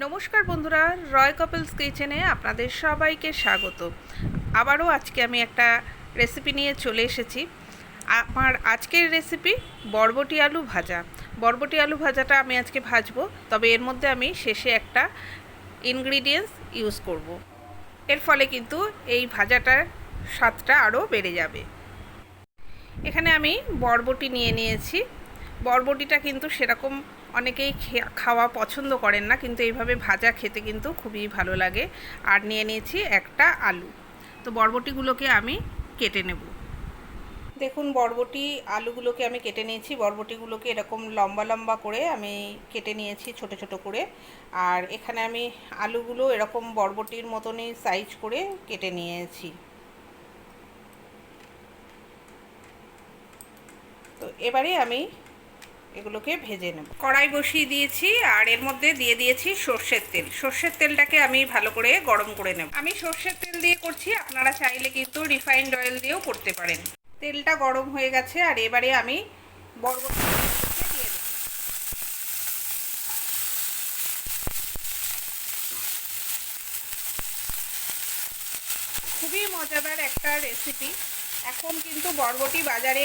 নমস্কার বন্ধুরা, রয় কাপলস কিচেনে আপনাদের সবাইকে স্বাগত। আবারও আজকে আমি একটা রেসিপি নিয়ে চলে এসেছি। আমার আজকের রেসিপি বরবটি আলু ভাজা। বরবটি আলু ভাজাটা আমি আজকে ভাজবো, তবে এর মধ্যে আমি শেষে একটা ইনগ্রিডিয়েন্টস ইউজ করব। এর ফলে কিন্তু এই ভাজাটার স্বাদটা আরও বেড়ে যাবে। এখানে আমি বরবটি নিয়ে নিয়েছি। বরবটিটা কিন্তু সেরকম অনেকেই খাওয়া পছন্দ করেন না, কিন্তু এইভাবে ভাজা খেতে কিন্তু খুবই ভালো লাগে। আর নিয়ে নিয়েছি একটা আলু। তো বরবটিগুলোকে আমি কেটে নেব। দেখুন, বরবটি আলুগুলোকে আমি কেটে নিয়েছি। বরবটিগুলোকে এরকম লম্বা লম্বা করে আমি কেটে নিয়েছি, ছোট ছোট করে। আর এখানে আমি আলুগুলো এরকম বরবটির মতনই সাইজ করে কেটে নিয়েছি। তো এবারে আমি এগুলোকে ভেজে নেব। কড়াই বসিয়ে দিয়েছি আর এর মধ্যে দিয়ে দিয়েছি সর্ষের তেল। সর্ষের তেলটাকে আমি ভালো করে গরম করে নেব। আমি সর্ষের তেল দিয়ে করছি, আপনারা চাইলে কিন্তু রিফাইন্ড অয়েল দিয়েও করতে পারেন। তেলটা গরম হয়ে গেছে আর এবারে আমি বরবটি খুবই মজাদার একটা রেসিপি এখন কিন্তু বরবটি বাজারে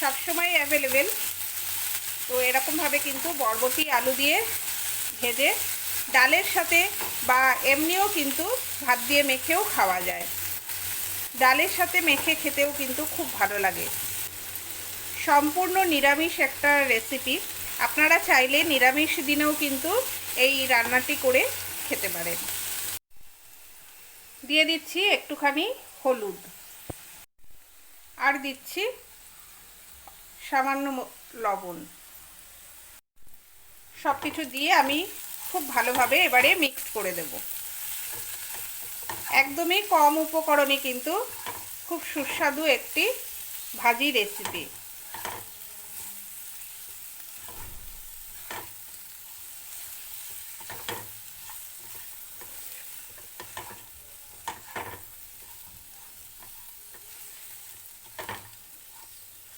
সবসময় অ্যাভেলেবেল তো এরকমভাবে কিন্তু বরবটি, আলু দিয়ে ভেজে ডালের সাথে বা এমনিও কিন্তু ভাত দিয়ে মেখেও খাওয়া যায়। ডালের সাথে মেখে খেতেও কিন্তু খুব ভালো লাগে। সম্পূর্ণ নিরামিষ একটা রেসিপি। আপনারা চাইলে নিরামিষ দিনেও কিন্তু এই রান্নাটি করে খেতে পারেন। দিয়ে দিচ্ছি একটুখানি হলুদ। আর দিচ্ছি সামান্য লবণ। সব কিছু দিয়ে আমি খুব ভালোভাবে এবারে মিক্স করে দেব। একদমই কম উপকরণে কিন্তু খুব সুস্বাদু একটি ভাজি রেসিপি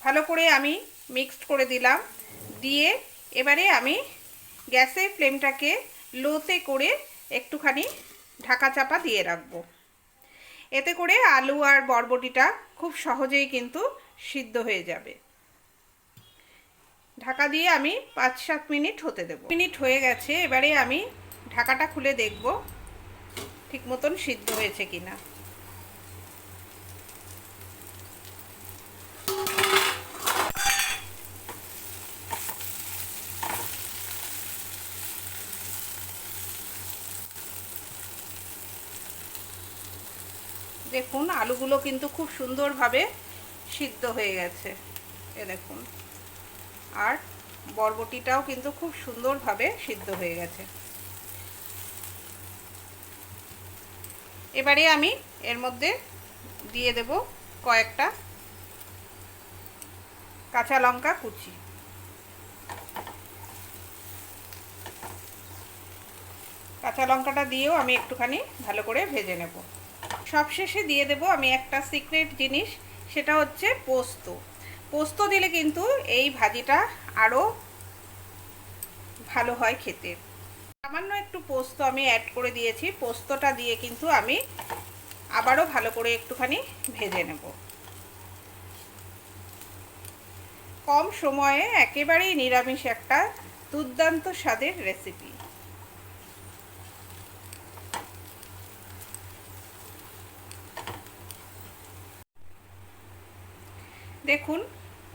ভালো করে আমি মিক্সড করে দিলাম। দিয়ে এবারে আমি গ্যাসের ফ্লেমটাকে লোতে করে একটুখানি ঢাকা চাপা দিয়ে রাখব। এতে করে আলু আর বরবটিটা খুব সহজেই কিন্তু সিদ্ধ হয়ে যাবে। ঢাকা দিয়ে আমি পাঁচ সাত মিনিট হতে দেবো। মিনিট হয়ে গেছে, এবারে আমি ঢাকাটা খুলে দেখব ঠিক মতন সিদ্ধ হয়েছে কিনা। দেখুন, আলুগুলো কিন্তু খুব সুন্দরভাবে সিদ্ধ হয়ে গেছে। এ দেখুন। আর বরবটিটাও কিন্তু খুব সুন্দরভাবে সিদ্ধ হয়ে গেছে। এবারে আমি এর মধ্যে দিয়ে দেব কয়েকটা কাঁচা লঙ্কা কুচি। কাঁচা লঙ্কাটা দিয়েও আমি একটুখানি ভালো করে ভেজে নেব। সবশেষে দিয়ে দেব আমি একটা সিক্রেট জিনিস, সেটা হচ্ছে পোস্ত। পোস্ত দিলে কিন্তু এই ভাজিটা আরও ভালো হয় খেতে। সামান্য একটু পোস্ত আমি অ্যাড করে দিয়েছি, পোস্তটা দিয়ে কিন্তু আমি আবারও ভালো করে একটুখানি ভেজে নেব। কম সময়ে একেবারেই নিরামিষ একটা দুর্দান্ত স্বাদের রেসিপি দেখুন,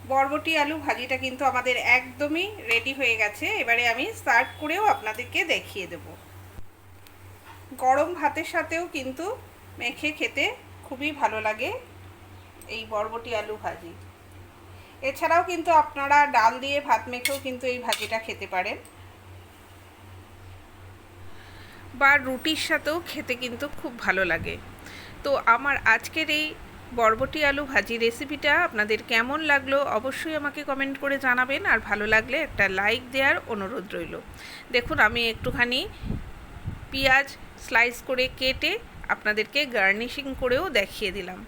বরবটি আলু ভাজিটা কিন্তু আমাদের একদমই রেডি হয়ে গেছে। এবারে আমি সার্ভ করেও আপনাদেরকে দেখিয়ে দেব। গরম ভাতের সাথেও কিন্তু মেখে খেতে খুবই ভালো লাগে এই বরবটি আলু ভাজি। এছাড়াও কিন্তু আপনারা ডাল দিয়ে ভাত মেখেও কিন্তু এই ভাজিটা খেতে পারেন। বা রুটির সাথেও খেতে কিন্তু খুব ভালো লাগে। তো আমার আজকের এই বরবটি আলু ভাজি রেসিপিটা আপনাদের কেমন লাগল অবশ্যই আমাকে কমেন্ট করে জানাবেন। আর ভালো লাগলে একটা লাইক দেওয়ার অনুরোধ রইল। দেখুন, আমি একটুখানি পেঁয়াজ স্লাইস করে কেটে আপনাদেরকে গার্নিশিং করেও দেখিয়ে দিলাম।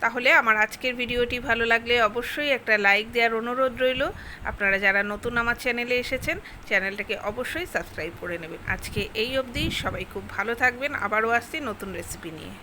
তাহলে আমার আজকের ভিডিওটি ভালো লাগলে অবশ্যই একটা লাইক দেওয়ার অনুরোধ রইল। আপনারা যারা নতুন আমার চ্যানেলে এসেছেন চ্যানেলটাকে অবশ্যই সাবস্ক্রাইব করে নেবেন। আজকে এই অবধি সবাই খুব ভালো থাকবেন। আবারও আসছি নতুন রেসিপি নিয়ে।